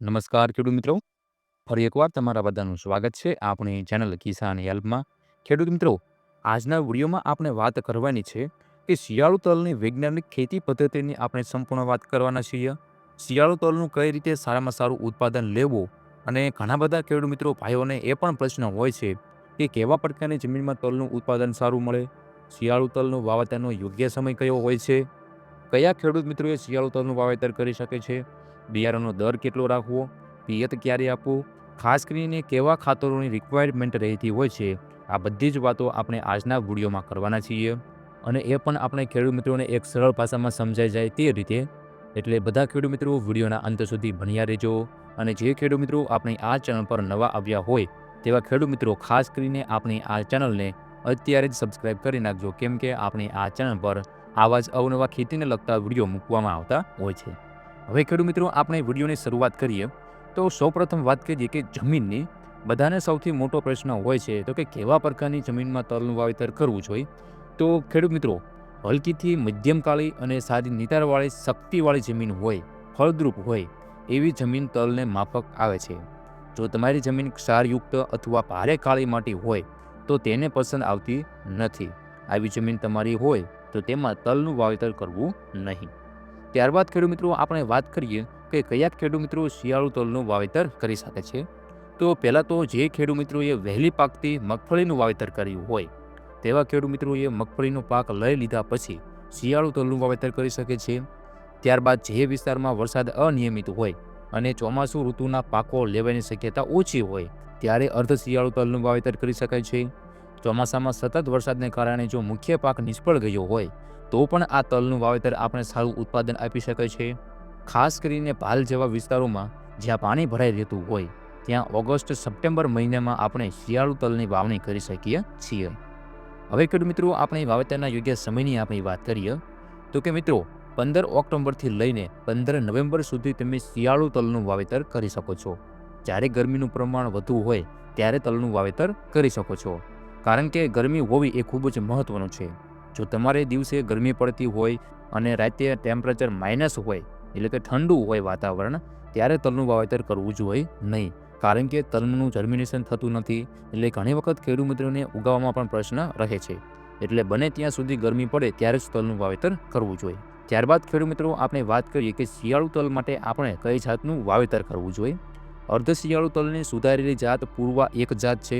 નમસ્કાર ખેડૂત મિત્રો. ફરી એકવાર તમારા બધાનું સ્વાગત છે આપણી ચેનલ કિસાન હેલ્પમાં. ખેડૂત મિત્રો, આજના વિડીયોમાં આપણે વાત કરવાની છે કે શિયાળુ તલની વૈજ્ઞાનિક ખેતી પદ્ધતિની આપણે સંપૂર્ણ વાત કરવાના છીએ. શિયાળુ તલનું કઈ રીતે સારામાં સારું ઉત્પાદન લેવું અને ઘણા બધા ખેડૂત મિત્રો ભાઈઓને એ પણ પ્રશ્ન હોય છે કે કેવા પ્રકારની જમીનમાં તલનું ઉત્પાદન સારું મળે? શિયાળુ તલનું વાવેતરનો યોગ્ય સમય કયો હોય છે? કયા ખેડૂત મિત્રોએ શિયાળુ તલનું વાવેતર કરી શકે છે? બિયારણનો દર કેટલો રાખવો, પિયત ક્યારે આપવું? ખાસ કરીને કેવા ખાતરોની રિક્વાયરમેન્ટ રહેતી હોય છે? આ બધી જ વાતો આપણે આજના વિડીયોમાં કરવાના છીએ. અને એ પણ આપણે ખેડૂત મિત્રોને એક સરળ ભાષામાં સમજાઈ જાય તે રીતે. એટલે બધા ખેડૂત મિત્રો વિડીયોના અંત સુધી ભણ્યા રહેજો. અને જે ખેડૂત મિત્રો આપણી આ ચેનલ પર નવા આવ્યા હોય, તેવા ખેડૂત મિત્રો ખાસ કરીને આપણી આ ચેનલને અત્યારે જ સબસ્ક્રાઇબ કરી નાખજો. કેમ કે આપણી આ ચેનલ પર આવા જ અવનવા ખેતીને લગતા વીડિયો મૂકવામાં આવતા હોય છે. હવે ખેડૂત મિત્રો, આપણે વિડીયોની શરૂઆત કરીએ. તો સૌપ્રથમ વાત કરીએ કે જમીનની. બધાને સૌથી મોટો પ્રશ્ન હોય છે તો કે કેવા પ્રકારની જમીનમાં તલનું વાવેતર કરવું જોઈએ? તો ખેડૂત મિત્રો, હલકીથી મધ્યમકાળી અને સારી નિતારવાળી, શક્તિવાળી જમીન હોય, ફળદ્રુપ હોય, એવી જમીન તલને માફક આવે છે. જો તમારી જમીન ક્ષારયુક્ત અથવા ભારે કાળી માટી હોય, તો તેને પસંદ આવતી નથી. આવી જમીન તમારી હોય, તો તેમાં તલનું વાવેતર કરવું નહીં. ત્યારબાદ ખેડૂત મિત્રો, આપણે વાત કરીએ કે કયા ખેડૂત મિત્રો શિયાળુ તલનું વાવેતર કરી શકે છે? તો પહેલાં તો જે ખેડૂત મિત્રોએ વહેલી પાકથી મગફળીનું વાવેતર કર્યું હોય, તેવા ખેડૂત મિત્રોએ મગફળીનો પાક લઈ લીધા પછી શિયાળુ તલનું વાવેતર કરી શકે છે. ત્યારબાદ જે વિસ્તારમાં વરસાદ અનિયમિત હોય અને ચોમાસું ઋતુના પાકો લેવાની શક્યતા ઓછી હોય, ત્યારે અર્ધ શિયાળુ તલનું વાવેતર કરી શકાય છે. ચોમાસામાં સતત વરસાદને કારણે જો મુખ્ય પાક નિષ્ફળ ગયો હોય તો પણ આ તલનું વાવેતર આપણે સારું ઉત્પાદન આપી શકે છે. ખાસ કરીને પાલ જેવા વિસ્તારોમાં જ્યાં પાણી ભરાઈ રહેતું હોય, ત્યાં ઓગસ્ટ, સપ્ટેમ્બર મહિનામાં આપણે શિયાળુ તલની વાવણી કરી શકીએ છીએ. હવે ખેડૂત મિત્રો, આપણે વાવેતરના યોગ્ય સમયની આપણી વાત કરીએ, તો કે મિત્રો, પંદર ઓક્ટોબરથી લઈને પંદર નવેમ્બર સુધી તમે શિયાળુ તલનું વાવેતર કરી શકો છો. જ્યારે ગરમીનું પ્રમાણ વધુ હોય, ત્યારે તલનું વાવેતર કરી શકો છો. કારણ કે ગરમી હોવી એ ખૂબ જ મહત્વનું છે. જો તમારે દિવસે ગરમી પડતી હોય અને રાતે ટેમ્પરેચર માઇનસ હોય, એટલે કે ઠંડુ હોય વાતાવરણ, ત્યારે તલનું વાવેતર કરવું જોઈએ નહીં. કારણ કે તલનું જર્મિનેશન થતું નથી, એટલે ઘણી વખત ખેડૂત મિત્રોને ઉગાવવામાં પણ પ્રશ્ન રહે છે. એટલે બને ત્યાં સુધી ગરમી પડે ત્યારે જ તલનું વાવેતર કરવું જોઈએ. ત્યારબાદ ખેડૂત મિત્રો આપણે વાત કરીએ કે શિયાળુ તલ માટે આપણે કઈ જાતનું વાવેતર કરવું જોઈએ? અર્ધ શિયાળુ તલની સુધારેલી જાત પૂર્વા એક જાત છે.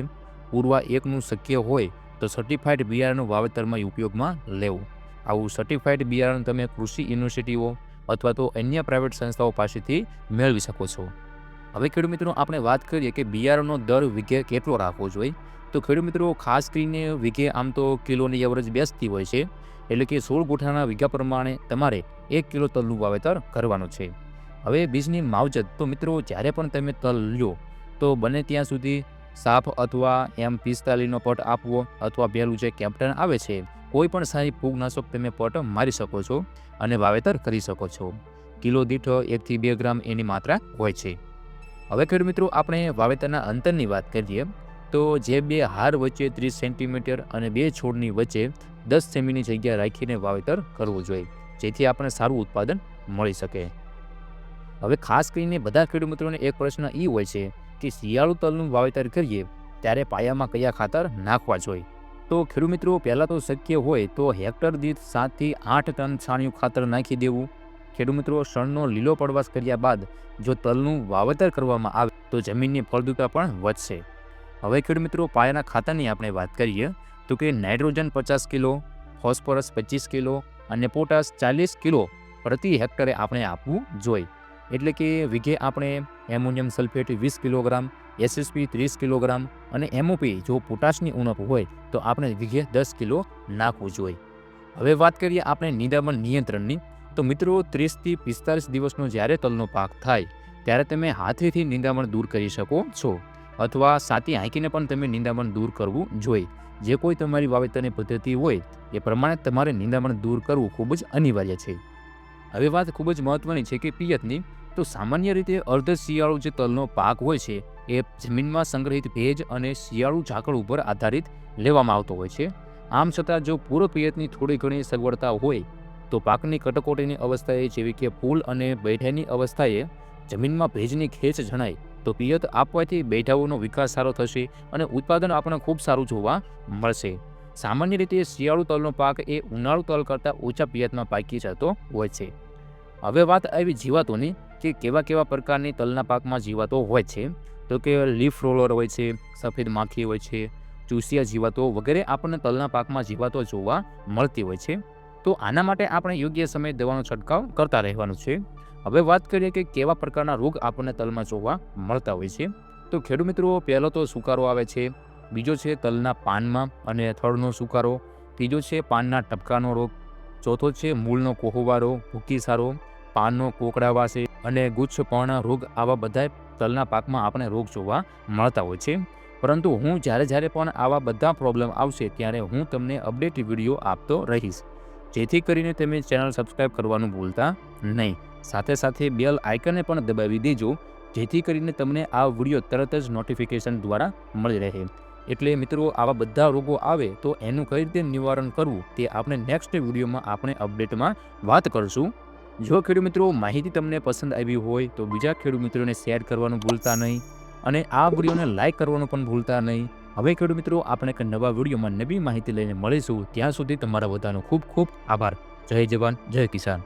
પૂર્વા એકનું શક્ય હોય તો સર્ટિફાઈડ બિયારણનું વાવેતરમાં ઉપયોગમાં લેવું. આવું સર્ટિફાઈડ બિયારણ તમે કૃષિ યુનિવર્સિટીઓ અથવા તો અન્ય પ્રાઇવેટ સંસ્થાઓ પાસેથી મેળવી શકો છો. હવે ખેડૂત મિત્રો, આપણે વાત કરીએ કે બિયારણનો દર વીઘે કેટલો રાખવો જોઈએ? તો ખેડૂત મિત્રો, ખાસ કરીને વીઘે આમ તો કિલોની એવરેજ બેસતી હોય છે, એટલે કે સોળ ગુઠાના વીઘા પ્રમાણે તમારે એક કિલો તલનું વાવેતર કરવાનું છે. હવે બીજની માવજત, તો મિત્રો, જ્યારે પણ તમે તલ લ્યો, તો બને ત્યાં સુધી સાફ અથવા એમ પિસ્તાલીસનો પટ આપવો અથવા પહેલું જે કેપ્ટન આવે છે, કોઈ પણ સારી ફૂગનાશક તમે પટ મારી શકો છો અને વાવેતર કરી શકો છો. કિલો દીઠ એકથી બે ગ્રામ એની માત્રા હોય છે. હવે ખેડૂત મિત્રો, આપણે વાવેતરના અંતરની વાત કરીએ, તો જે બે હાર વચ્ચે ત્રીસ સેન્ટીમીટર અને બે છોડની વચ્ચે દસ સેમીની જગ્યા રાખીને વાવેતર કરવું જોઈએ, જેથી આપણે સારું ઉત્પાદન મળી શકે. હવે ખાસ કરીને બધા ખેડૂત મિત્રોને એક પ્રશ્ન એ હોય છે કે શિયાળુ તલનું વાવેતર કરીએ, ત્યારે પાયામાં કયા ખાતર નાખવા જોઈએ? તો ખેડૂત મિત્રો, પહેલાં તો શક્ય હોય તો હેક્ટર દીઠ સાતથી આઠ ટન છાણિયું ખાતર નાખી દેવું. ખેડૂત મિત્રો, શણનો લીલો પડવાશ કર્યા બાદ જો તલનું વાવેતર કરવામાં આવે, તો જમીનની ફળદ્રુપતા પણ વધશે. હવે ખેડૂત મિત્રો, પાયાના ખાતરની આપણે વાત કરીએ, તો કે નાઇટ્રોજન પચાસ કિલો, ફોસ્ફરસ પચીસ કિલો અને પોટાશ ચાલીસ કિલો પ્રતિ હેક્ટરે આપણે આપવું જોઈએ. એટલે કે વીઘે આપણે એમોનિયમ સલ્ફેટ વીસ કિલોગ્રામ એસએસપી ત્રીસ કિલોગ્રામ અને એમઓપી જો પોટાશની ઉણપ હોય તો આપણે વીઘે દસ કિલો નાખવું જોઈએ. હવે વાત કરીએ આપણે નિંદામણ નિયંત્રણની. તો મિત્રો ત્રીસથી પિસ્તાલીસ દિવસનો જ્યારે તલનો પાક થાય, ત્યારે તમે હાથેથી નિંદામણ દૂર કરી શકો છો. અથવા સાથી હાંકીને પણ તમે નિંદામણ દૂર કરવું જોઈએ. જે કોઈ તમારી વાવેતરની પદ્ધતિ હોય, એ પ્રમાણે તમારે નિંદામણ દૂર કરવું ખૂબ જ અનિવાર્ય છે. હવે વાત ખૂબ જ મહત્વની છે કે પિયતની. તો સામાન્ય રીતે અર્ધ શિયાળુ જે તલનો પાક હોય છે, એ જમીનમાં સંગ્રહિત ભેજ અને શિયાળુ ઝાકળ ઉપર આધારિત લેવામાં આવતો હોય છે. આમ છતાં જો પૂર્વ પિયતની થોડી ઘણી સગવડતા હોય, તો પાકની કટકોટીની અવસ્થાએ જેવી કે ફૂલ અને બેઠાની અવસ્થાએ જમીનમાં ભેજની ખેંચ જણાય, તો પિયત આપવાથી બેઠાઓનો વિકાસ સારો થશે અને ઉત્પાદન આપણને ખૂબ સારું જોવા મળશે. સામાન્ય રીતે શિયાળુ તલનો પાક એ ઉનાળુ તલ કરતાં ઓછા પિયતમાં પાકી જતો હોય છે. હવે વાત આવી જીવાતોની. કે કેવા કેવા પ્રકારની તલના પાકમાં જીવાતો હોય છે? તો કે લીફ રોલર હોય છે, સફેદ માખી હોય છે, ચૂસિયા જીવાતો વગેરે આપણને તલના પાકમાં જીવાતો જોવા મળતી હોય છે. તો આના માટે આપણે યોગ્ય સમયે દવાનો છંટકાવ કરતા રહેવાનું છે. હવે વાત કરીએ કે કેવા પ્રકારના રોગ આપણને તલમાં જોવા મળતા હોય છે. તો ખેડૂત મિત્રો, પહેલો તો સુકારો આવે છે, બીજો છે તલના પાનમાં અને થળનો સુકારો, ત્રીજો છે પાનના ટપકાનો રોગ, ચોથો છે મૂળનો કોહવારો ભૂકીસારો પાનનો કોકડાવાસે અને ગુચ્છપર્ણ રોગ આવા બધા તલના પાકમાં આપણે રોગ જોવા મળતા હોય છે. પરંતુ હું જ્યારે જ્યારે પણ આવા બધા પ્રોબ્લેમ આવશે ત્યારે હું તમને અપડેટ વીડિયો આપતો રહીશ. જેથી કરીને તમે ચેનલ સબસ્ક્રાઈબ કરવાનું ભૂલતા નહીં. સાથે સાથે બેલ આઇકનને પણ દબાવી દેજો, જેથી કરીને તમને આ વીડિયો તરત જ નોટિફિકેશન દ્વારા મળી રહે. એટલે મિત્રો, આવા બધા રોગો આવે તો એનું કઈ રીતે નિવારણ કરવું તે આપણે નેક્સ્ટ વિડીયોમાં આપણે અપડેટમાં વાત કરશું. જો ખેડૂત મિત્રો માહિતી તમને પસંદ આવી હોય તો બીજા ખેડૂત મિત્રોને શેર કરવાનું ભૂલતા નહીં અને આ વિડીયોને લાઇક કરવાનું પણ ભૂલતા નહીં. હવે ખેડૂત મિત્રો, આપણે એક નવા વિડીયોમાં નવી માહિતી લઈને મળીશું. ત્યાં સુધી તમારા બધાનો ખૂબ ખૂબ આભાર. જય જવાન, જય કિસાન.